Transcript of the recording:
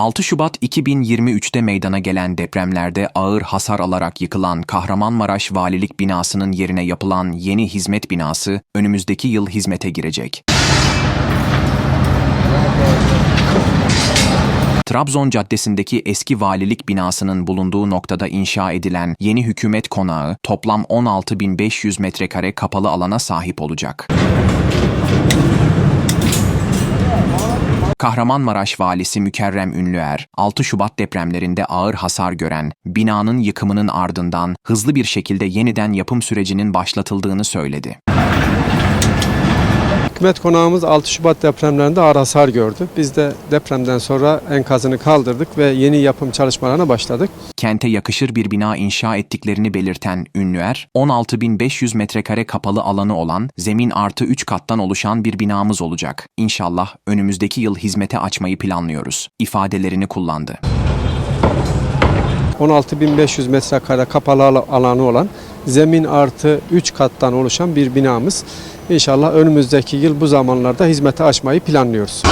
6 Şubat 2023'te meydana gelen depremlerde ağır hasar alarak yıkılan Kahramanmaraş Valilik binasının yerine yapılan yeni hizmet binası önümüzdeki yıl hizmete girecek. Trabzon Caddesi'ndeki eski valilik binasının bulunduğu noktada inşa edilen yeni hükümet konağı toplam 16.500 metrekare kapalı alana sahip olacak. Kahramanmaraş Valisi Mükerrem Ünlüer, 6 Şubat depremlerinde ağır hasar gören binanın yıkımının ardından hızlı bir şekilde yeniden yapım sürecinin başlatıldığını söyledi. Hükümet konağımız 6 Şubat depremlerinde ağır hasar gördü. Biz de depremden sonra enkazını kaldırdık ve yeni yapım çalışmalarına başladık. Kente yakışır bir bina inşa ettiklerini belirten Ünlüer, 16.500 metrekare kapalı alanı olan zemin artı 3 kattan oluşan bir binamız olacak. İnşallah önümüzdeki yıl hizmete açmayı planlıyoruz. ifadelerini kullandı. 16.500 metrekare kapalı al- alanı olan zemin artı 3 kattan oluşan bir binamız. İnşallah önümüzdeki yıl bu zamanlarda hizmete açmayı planlıyoruz.